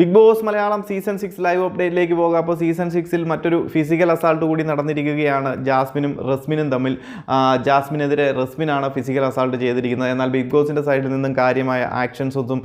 Big Boss Malayalam season six live അപ്ഡേറ്റിലേക്ക് പോകാം. അപ്പോൾ season സിക്സിൽ മറ്റൊരു ഫിസിക്കൽ അസാൾട്ട് കൂടി നടന്നിരിക്കുകയാണ് ജാസ്മിനും റസ്മിനും തമ്മിൽ. ജാസ്മിനെതിരെ റസ്മിനാണ് ഫിസിക്കൽ അസാൾട്ട് ചെയ്തിരിക്കുന്നത്. എന്നാൽ ബിഗ് ബോസിന്റെ സൈഡിൽ നിന്നും കാര്യമായ ആക്ഷൻസ് ഒന്നും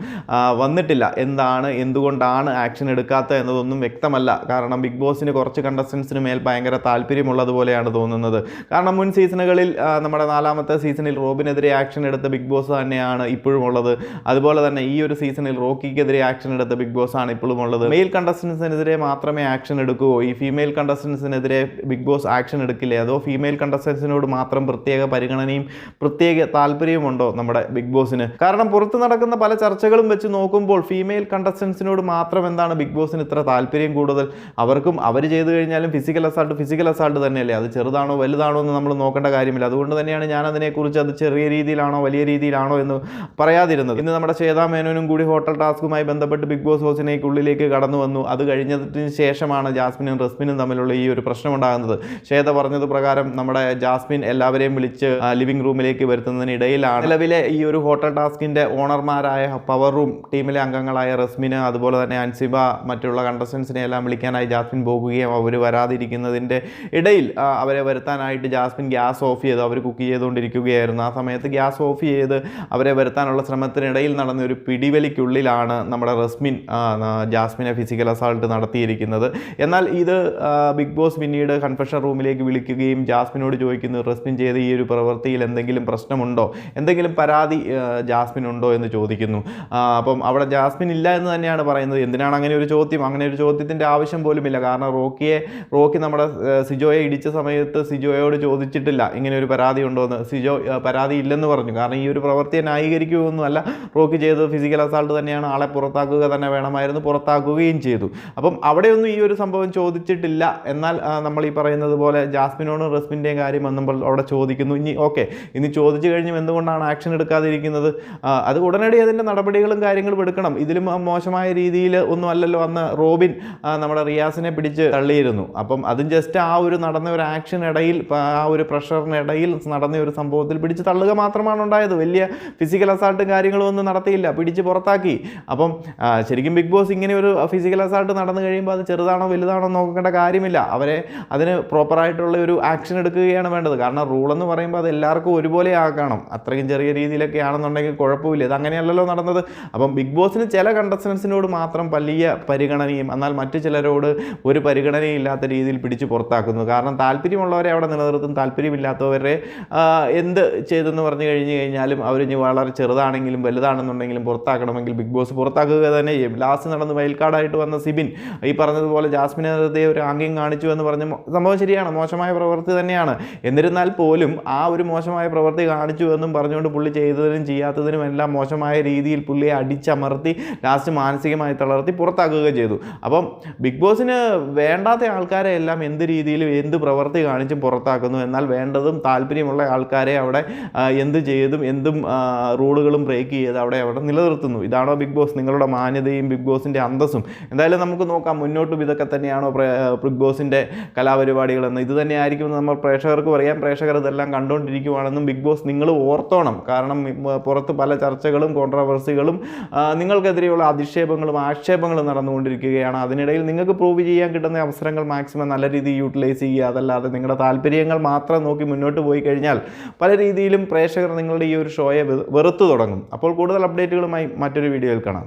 വന്നിട്ടില്ല. എന്താണ് എന്തുകൊണ്ടാണ് ആക്ഷൻ എടുക്കാത്തത് എന്നതൊന്നും വ്യക്തമല്ല. കാരണം ബിഗ് ബോസിന് കുറച്ച് കണ്ടസ്റ്റൻസിന് മേൽ ഭയങ്കര താല്പര്യമുള്ളതുപോലെയാണ് തോന്നുന്നത്. കാരണം മുൻ സീസണുകളിൽ നമ്മുടെ നാലാമത്തെ സീസണിൽ റോബിനെതിരെ ആക്ഷൻ എടുത്ത ബിഗ് ബോസ് തന്നെയാണ് ഇപ്പോഴും ഉള്ളത്. അതുപോലെ തന്നെ ഈ ഒരു സീസണിൽ റോക്കിക്കെതിരെ ആക്ഷൻ എടുത്ത ബിഗ് ബോസ് ആണ് ഇപ്പോഴും ഉള്ളത്. മെയിൽ കണ്ടസ്റ്റൻസിനെതിരെ മാത്രമേ ആക്ഷൻ എടുക്കുകയോ ഈ ഫീമെയിൽ കണ്ടസ്റ്റൻസിനെതിരെ ബിഗ് ബോസ് ആക്ഷൻ എടുക്കില്ലേ? അതോ ഫീമെയിൽ കണ്ടസ്റ്റൻസിനോട് മാത്രം പ്രത്യേക പരിഗണനയും പ്രത്യേക താല്പര്യമുണ്ടോ നമ്മുടെ ബിഗ് ബോസിന് കാരണം പുറത്ത് നടക്കുന്ന പല ചർച്ചകളും വെച്ച് നോക്കുമ്പോൾ ഫീമെയിൽ കണ്ടസ്റ്റൻസിനോട് മാത്രം എന്താണ് ബിഗ് ബോസിന് ഇത്ര താല്പര്യം കൂടുതൽ? അവർക്കും അവർ ചെയ്തു കഴിഞ്ഞാലും ഫിസിക്കൽ അസാൾട്ട് ഫിസിക്കൽ അസാൾട്ട് തന്നെയല്ലേ? അത് ചെറുതാണോ വലുതാണോ എന്ന് നമ്മൾ നോക്കേണ്ട കാര്യമില്ല. അതുകൊണ്ട് തന്നെയാണ് ഞാൻ അതിനെക്കുറിച്ച് അത് ചെറിയ രീതിയിലാണോ വലിയ രീതിയിലാണോ എന്ന് പറയാതിരുന്നത്. ഇന്ന് നമ്മുടെ ശ്വേതാ മേനോനും കൂടി ഹോട്ടൽ ടാസ്കുമായി ബന്ധപ്പെട്ട് ബിഗ് ബോസ് ഹൗസിനേക്കുള്ളിലേക്ക് കടന്നു വന്നു. അത് കഴിഞ്ഞതിന് ശേഷമാണ് ജാസ്മിനും റസ്മിനും തമ്മിലുള്ള ഈ ഒരു പ്രശ്നമുണ്ടാകുന്നത്. ശ്വേത പറഞ്ഞത് പ്രകാരം നമ്മുടെ ജാസ്മിൻ എല്ലാവരെയും വിളിച്ച് ലിവിംഗ് റൂമിലേക്ക് വരുത്തുന്നതിനിടയിലാണ്. നിലവിലെ ഈ ഒരു ഹോട്ടൽ ടാസ്കിന്റെ ഓണർമാരായ പവർ റൂം ടീമിലെ അംഗങ്ങളായ റസ്മിന് അതുപോലെ തന്നെ അൻസിബ മറ്റുള്ള കണ്ടസ്റ്റൻസിനെ എല്ലാം വിളിക്കാനായി ജാസ്മിൻ പോകുകയും അവർ വരാതിരിക്കുന്നതിന്റെ ഇടയിൽ അവരെ വരുത്താനായിട്ട് ജാസ്മിൻ ഗ്യാസ് ഓഫ് ചെയ്ത് അവർ കുക്ക് ചെയ്തുകൊണ്ടിരിക്കുകയായിരുന്നു. ആ സമയത്ത് ഗ്യാസ് ഓഫ് ചെയ്ത് അവരെ വരുത്താനുള്ള ശ്രമത്തിനിടയിൽ നടന്ന ഒരു പിടിവലിക്കുള്ളിലാണ് നമ്മുടെ റസ്മിൻ ജാസ്മിനെ ഫിസിക്കൽ അസാൾട്ട് നടത്തിയിരിക്കുന്നത്. എന്നാൽ ഇത് ബിഗ് ബോസ് പിന്നീട് കൺഫഷൻ റൂമിലേക്ക് വിളിക്കുകയും ജാസ്മിനോട് ചോദിക്കുന്നു റെസ്പിൻ ചെയ്ത ഈ ഒരു പ്രവൃത്തിയിൽ എന്തെങ്കിലും പ്രശ്നമുണ്ടോ? എന്തെങ്കിലും പരാതി ജാസ്മിനുണ്ടോ? എന്ന് ചോദിക്കുന്നു. അപ്പം അവിടെ ജാസ്മിൻ ഇല്ല എന്ന് തന്നെയാണ് പറയുന്നത്. എന്തിനാണ് അങ്ങനെ ഒരു ചോദ്യം? അങ്ങനെ ഒരു ചോദ്യത്തിന്റെ ആവശ്യം പോലുമില്ല കാരണം റോക്കിയെ റോക്കി നമ്മുടെ സിജോയെ ഇടിച്ച സമയത്ത് സിജോയോട് ചോദിച്ചിട്ടില്ല ഇങ്ങനെ ഒരു പരാതി ഉണ്ടോ? എന്ന്. സിജോ പരാതി ഇല്ലെന്ന് പറഞ്ഞു. കാരണം ഈ ഒരു പ്രവൃത്തിയെ ന്യായീകരിക്കുകയൊന്നുമല്ല. റോക്കി ചെയ്തത് ഫിസിക്കൽ അസാൾട്ട് തന്നെയാണ്. ആളെ പുറത്താക്കുക തന്നെ വേണമായിരുന്നു. പുറത്താക്കുകയും ചെയ്തു. അപ്പം അവിടെയൊന്നും ഈ ഒരു സംഭവം ചോദിച്ചിട്ടില്ല. എന്നാൽ നമ്മൾ ഈ പറയുന്നത് പോലെ ജാസ്മിനോടും റസ്മിന്റെയും കാര്യം വന്നപ്പോൾ അവിടെ ചോദിക്കുന്നു. ഇനി ഓക്കെ ഇനി ചോദിച്ചു കഴിഞ്ഞും എന്തുകൊണ്ടാണ് ആക്ഷൻ എടുക്കാതിരിക്കുന്നത്? അത് ഉടനടി അതിന്റെ നടപടികളും കാര്യങ്ങളും എടുക്കണം. ഇതിലും മോശമായ രീതിയിൽ ഒന്നും അല്ലല്ലോ അന്ന് റോബിൻ നമ്മുടെ റിയാസിനെ പിടിച്ച് തള്ളിയിരുന്നു. അപ്പം അതും ജസ്റ്റ് ആ ഒരു നടന്ന ഒരു ആക്ഷൻ ഇടയിൽ ആ ഒരു പ്രഷറിനിടയിൽ നടന്ന ഒരു സംഭവത്തിൽ പിടിച്ച് തള്ളുക മാത്രമാണ് ഉണ്ടായത്. വലിയ ഫിസിക്കൽ അസാൾട്ടും കാര്യങ്ങളും ഒന്നും നടത്തിയില്ല. പിടിച്ച് പുറത്താക്കി. അപ്പം ശരിക്കും ബിഗ് ബോസ് ഇങ്ങനെ ഒരു ഫിസിക്കൽ അസാൾട്ട് നടന്നു കഴിയുമ്പോൾ അത് ചെറുതാണോ വലുതാണോ നോക്കേണ്ട കാര്യമില്ല. അവരെ അതിന് പ്രോപ്പറായിട്ടുള്ള ഒരു ആക്ഷൻ എടുക്കുകയാണ് വേണ്ടത്. കാരണം റൂൾ എന്ന് പറയുമ്പോൾ അത് എല്ലാവർക്കും ഒരുപോലെ ആക്കണം. അത്രയും ചെറിയ രീതിയിലൊക്കെ ആണെന്നുണ്ടെങ്കിൽ കുഴപ്പമില്ല. ഇത് അങ്ങനെയല്ലല്ലോ നടന്നത്. അപ്പം ബിഗ് ബോസിന് ചില കണ്ടസ്റ്റൻസിനോട് മാത്രം വലിയ പരിഗണനയും എന്നാൽ മറ്റു ചിലരോട് ഒരു പരിഗണനയില്ലാത്ത രീതിയിൽ പിടിച്ച് പുറത്താക്കുന്നു. കാരണം താല്പര്യമുള്ളവരെ അവിടെ നിലനിർത്തും താല്പര്യമില്ലാത്തവരെ എന്ത് ചെയ്തെന്ന് പറഞ്ഞു കഴിഞ്ഞു കഴിഞ്ഞാലും അവർ വളരെ ചെറുതാണെങ്കിലും വലുതാണെന്നുണ്ടെങ്കിലും പുറത്താക്കണമെങ്കിൽ ബിഗ് ബോസ് പുറത്താക്കുക തന്നെ ചെയ്യും. നടന്ന് വയൽക്കാടായിട്ട് വന്ന സിബിൻ ഈ പറഞ്ഞതുപോലെ ജാസ്മിനെ വെറുതെ ഒരു ആംഗ്യം കാണിച്ചു എന്ന് പറഞ്ഞ സംഭവം ശരിയാണ് മോശമായ പ്രവൃത്തി തന്നെയാണ്. എന്നിരുന്നാൽ പോലും ആ ഒരു മോശമായ പ്രവൃത്തി കാണിച്ചു എന്നും പറഞ്ഞുകൊണ്ട് പുള്ളി ചെയ്തതിനും ചെയ്യാത്തതിനും എല്ലാം മോശമായ രീതിയിൽ പുള്ളിയെ അടിച്ചമർത്തി ലാസ്റ്റ് മാനസികമായി തളർത്തി പുറത്താക്കുക ചെയ്തു. അപ്പം ബിഗ് ബോസിന് വേണ്ടാത്ത ആൾക്കാരെ എല്ലാം എന്ത് രീതിയിലും എന്ത് പ്രവൃത്തി കാണിച്ചും പുറത്താക്കുന്നു എന്നാൽ വേണ്ടതും താല്പര്യമുള്ള ആൾക്കാരെ അവിടെ എന്ത് ചെയ്തും എന്തും റൂളുകളും ബ്രേക്ക് ചെയ്ത് അവിടെ അവിടെ നിലനിർത്തുന്നു. ഇതാണോ ബിഗ് ബോസ്? നിങ്ങളുടെ മാന്യതയും ബിഗ് ബോസിന്റെ അന്തസ്സും. എന്തായാലും നമുക്ക് നോക്കാം മുന്നോട്ടും ഇതൊക്കെ തന്നെയാണോ ബിഗ് ബോസിന്റെ കലാപരിപാടികളെന്ന് ഇത് തന്നെയായിരിക്കും നമ്മൾ പ്രേക്ഷകർക്ക് പറയാം. പ്രേക്ഷകർ ഇതെല്ലാം കണ്ടുകൊണ്ടിരിക്കുവാണെന്നും ബിഗ് ബോസ് നിങ്ങൾ ഓർത്തോണം. കാരണം പുറത്ത് പല ചർച്ചകളും കോൺട്രവേഴ്സികളും നിങ്ങൾക്കെതിരെയുള്ള അധിക്ഷേപങ്ങളും ആക്ഷേപങ്ങളും നടന്നുകൊണ്ടിരിക്കുകയാണ്. അതിനിടയിൽ നിങ്ങൾക്ക് പ്രൂവ് ചെയ്യാൻ കിട്ടുന്ന അവസരങ്ങൾ മാക്സിമം നല്ല രീതിയിൽ യൂട്ടിലൈസ് ചെയ്യുക. അതല്ലാതെ നിങ്ങളുടെ താല്പര്യങ്ങൾ മാത്രം നോക്കി മുന്നോട്ട് പോയി കഴിഞ്ഞാൽ പല രീതിയിലും പ്രേക്ഷകർ നിങ്ങളുടെ ഈ ഒരു ഷോയെ വെറുത്തു തുടങ്ങും. അപ്പോൾ കൂടുതൽ അപ്ഡേറ്റുകളുമായി മറ്റൊരു വീഡിയോയിൽ കാണാം.